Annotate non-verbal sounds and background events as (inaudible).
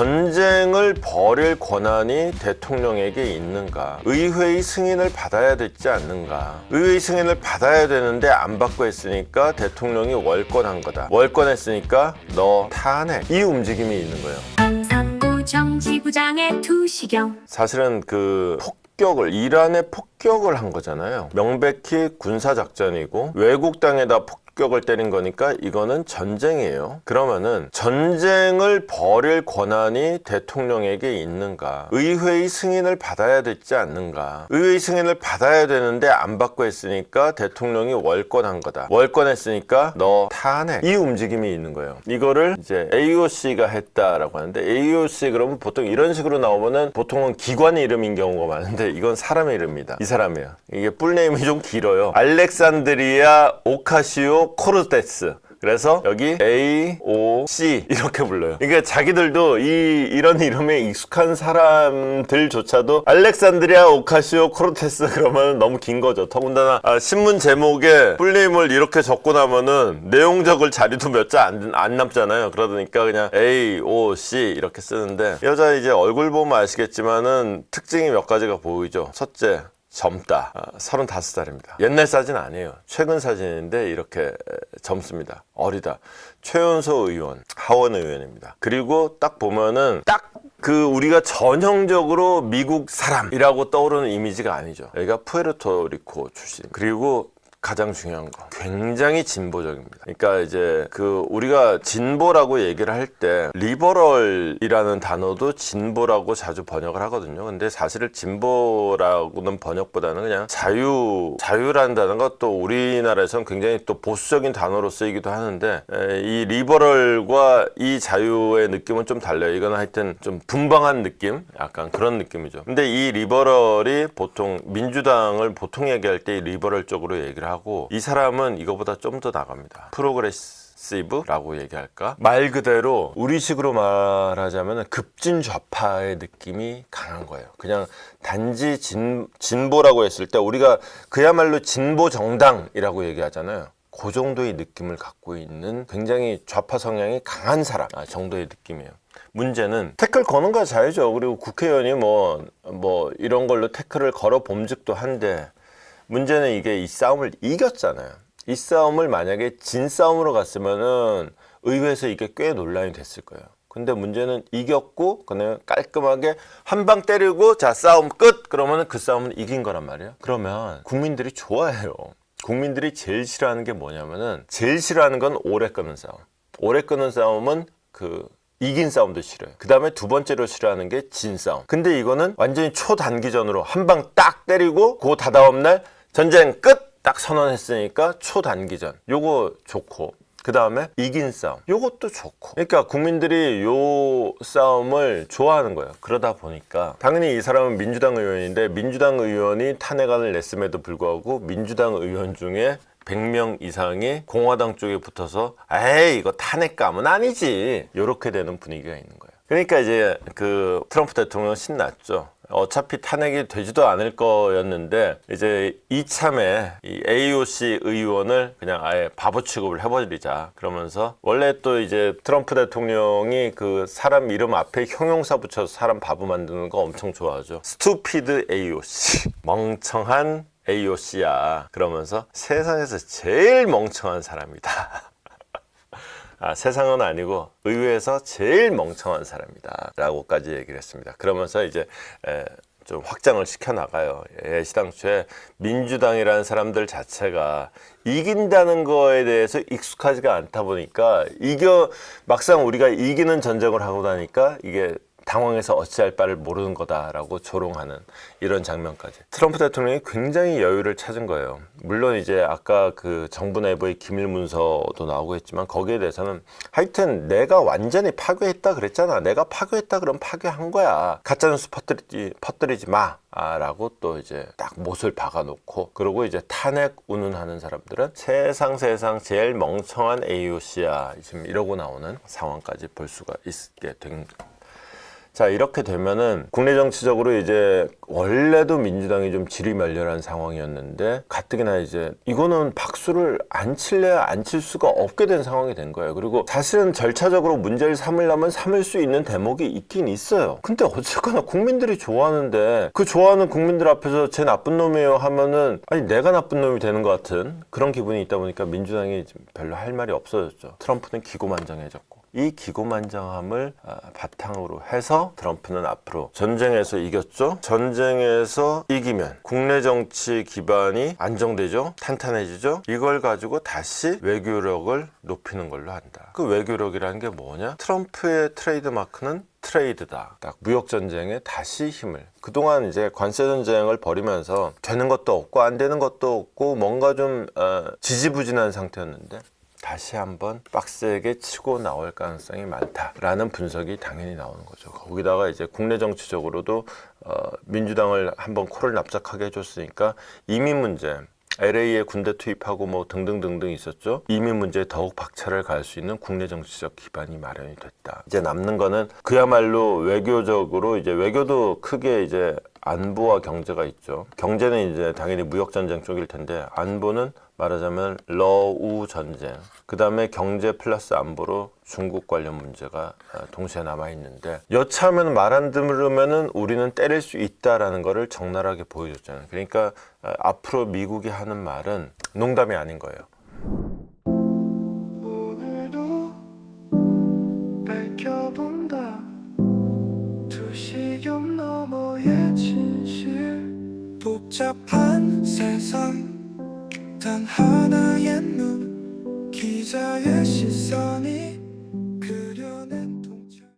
전쟁을 벌일 권한이 대통령에게 있는가? 의회의 승인을 받아야 되지 않는가? 의회의 승인을 받아야 되는데 안 받고 했으니까 대통령이 월권한 거다. 월권했으니까 너 탄핵. 이 움직임이 있는 거예요. 한상구 정지부장의 투시경 사실은 그 폭격을 이란에 폭격을 한 거잖아요. 명백히 군사 작전이고 외국 땅에다 폭 격을 때린 거니까 이거는 전쟁이에요. 그러면은 전쟁을 벌일 권한이 대통령에게 있는가? 의회의 승인을 받아야 되지 않는가? 의회의 승인을 받아야 되는데 안 받고 했으니까 대통령이 월권한 거다. 월권했으니까 너 탄핵. 이 움직임이 있는 거예요. 이거를 이제 AOC가 했다라고 하는데 AOC 그러면 보통 이런 식으로 나오면은 보통은 기관 이름인 경우가 많은데 이건 사람의 이름입니다. 이 사람이에요. 이게 뿔네임이 좀 길어요. 알렉산드리아 오카시오 코르테스. 그래서 여기 A, O, C 이렇게 불러요. 그러니까 자기들도 이 이런 이름에 익숙한 사람들조차도 알렉산드리아 오카시오 코르테스 그러면 너무 긴 거죠. 더군다나 아, 신문 제목에 풀네임을 이렇게 적고 나면은 내용 적을 자리도 몇 자안 안 남잖아요. 그러니까 그냥 A, O, C 이렇게 쓰는데 여자 이제 얼굴 보면 아시겠지만은 특징이 몇 가지가 보이죠. 첫째 젊다. 아, 35살입니다. 옛날 사진 아니에요. 최근 사진인데 이렇게 젊습니다. 어리다. 최연소 의원, 하원 의원입니다. 그리고 딱 보면은 딱 그 우리가 전형적으로 미국 사람이라고 떠오르는 이미지가 아니죠. 여기가 푸에르토리코 출신. 그리고 가장 중요한 거 굉장히 진보적입니다. 그러니까 이제 그 우리가 진보라고 얘기를 할 때 리버럴이라는 단어도 진보라고 자주 번역을 하거든요. 근데 사실은 진보라고는 번역보다는 그냥 자유 자유라는 단어가 또 우리나라에서는 굉장히 또 보수적인 단어로 쓰이기도 하는데 에, 이 리버럴과 이 자유의 느낌은 좀 달라요. 이건 하여튼 좀 분방한 느낌, 약간 그런 느낌이죠. 근데 이 리버럴이 보통 민주당을 보통 얘기할 때 이 리버럴 쪽으로 얘기를 하고 이 사람은 이거보다 좀 더 나갑니다. 프로그레시브라고 얘기할까? 말 그대로 우리식으로 말하자면 급진 좌파의 느낌이 강한 거예요. 그냥 단지 진, 진보라고 했을 때 우리가 그야말로 진보 정당이라고 얘기하잖아요. 그 정도의 느낌을 갖고 있는 굉장히 좌파 성향이 강한 사람 아, 정도의 느낌이에요. 문제는 태클 거는 거 자유죠. 그리고 국회의원이 뭐, 뭐 이런 걸로 태클을 걸어 봄직도 한데 문제는 이게 이 싸움을 이겼잖아요. 이 싸움을 만약에 진 싸움으로 갔으면은 의회에서 이게 꽤 논란이 됐을 거예요. 근데 문제는 이겼고 그냥 깔끔하게 한 방 때리고 자 싸움 끝 그러면은 그 싸움은 이긴 거란 말이에요. 그러면 국민들이 좋아해요. 국민들이 제일 싫어하는 게 뭐냐면은 제일 싫어하는 건 오래 끄는 싸움. 오래 끄는 싸움은 그 이긴 싸움도 싫어요. 그 다음에 두 번째로 싫어하는 게 진 싸움. 근데 이거는 완전히 초단기전으로 한 방 딱 때리고 그 다다음 날 전쟁 끝 딱 선언했으니까 초단기전. 요거 좋고. 그 다음에 이긴 싸움. 요것도 좋고. 그러니까 국민들이 요 싸움을 좋아하는 거예요. 그러다 보니까 당연히 이 사람은 민주당 의원인데 민주당 의원이 탄핵안을 냈음에도 불구하고 민주당 의원 중에 100명 이상이 공화당 쪽에 붙어서 에이 이거 탄핵감은 아니지 이렇게 되는 분위기가 있는 거예요. 그러니까 이제 그 트럼프 대통령 신났죠. 어차피 탄핵이 되지도 않을 거였는데 이제 이참에 이 AOC 의원을 그냥 아예 바보 취급을 해버리자 그러면서 원래 또 이제 트럼프 대통령이 그 사람 이름 앞에 형용사 붙여서 사람 바보 만드는 거 엄청 좋아하죠. 스투피드 AOC (laughs) 멍청한 AOC야 그러면서 세상에서 제일 멍청한 사람이다. (laughs) 아, 세상은 아니고 의회에서 제일 멍청한 사람이다 라고까지 얘기를 했습니다. 그러면서 이제 에, 좀 확장을 시켜 나가요. 예, 시당초에 민주당이라는 사람들 자체가 이긴다는 거에 대해서 익숙하지가 않다 보니까 이겨 막상 우리가 이기는 전쟁을 하고 나니까 이게 당황해서 어찌할 바를 모르는 거다라고 조롱하는 이런 장면까지. 트럼프 대통령이 굉장히 여유를 찾은 거예요. 물론 이제 아까 그 정부 내부의 기밀 문서도 나오고 했지만 거기에 대해서는 하여튼 내가 완전히 파괴했다 그랬잖아. 내가 파괴했다 그럼 파괴한 거야. 가짜뉴스 퍼뜨리지, 퍼뜨리지 마. 아, 라고 또 이제 딱 못을 박아놓고 그리고 이제 탄핵 운운하는 사람들은 세상 세상 제일 멍청한 AOC야 지금 이러고 나오는 상황까지 볼 수가 있게 된 자 이렇게 되면은 국내 정치적으로 이제 원래도 민주당이 좀 지리멸렬한 상황이었는데 가뜩이나 이제 이거는 박수를 안 칠래야 안 칠 수가 없게 된 상황이 된 거예요. 그리고 사실은 절차적으로 문제를 삼으려면 삼을 수 있는 대목이 있긴 있어요. 근데 어쨌거나 국민들이 좋아하는데 그 좋아하는 국민들 앞에서 제 나쁜 놈이에요 하면은 아니 내가 나쁜 놈이 되는 것 같은 그런 기분이 있다 보니까 민주당이 별로 할 말이 없어졌죠. 트럼프는 기고만장해졌고. 이 기고만장함을 아, 바탕으로 해서 트럼프는 앞으로 전쟁에서 이겼죠. 전쟁에서 이기면 국내 정치 기반이 안정되죠. 탄탄해지죠. 이걸 가지고 다시 외교력을 높이는 걸로 한다. 그 외교력이라는 게 뭐냐? 트럼프의 트레이드 마크는 트레이드다. 딱 무역 전쟁에 다시 힘을. 그동안 이제 관세 전쟁을 벌이면서 되는 것도 없고 안 되는 것도 없고 뭔가 좀 어, 지지부진한 상태였는데 다시 한번 빡세게 치고 나올 가능성이 많다라는 분석이 당연히 나오는 거죠. 거기다가 이제 국내 정치적으로도 어, 민주당을 한번 코를 납작하게 해줬으니까 이민 문제. LA에 군대 투입하고 뭐 등등등등 있었죠. 이민 문제에 더욱 박차를 가할 수 있는 국내 정치적 기반이 마련이 됐다. 이제 남는 거는 그야말로 외교적으로 이제 외교도 크게 이제 안보와 경제가 있죠. 경제는 이제 당연히 무역 전쟁 쪽일 텐데 안보는 말하자면 러우 전쟁. 그 다음에 경제 플러스 안보로 중국 관련 문제가 아, 동시에 남아 있는데 여차하면 말 안 들으면은 우리는 때릴 수 있다라는 거를 적나라하게 보여줬잖아요. 그러니까 아, 앞으로 미국이 하는 말은 농담이 아닌 거예요. 진실 복잡한 세상 단 하나의 눈 기자의 시선이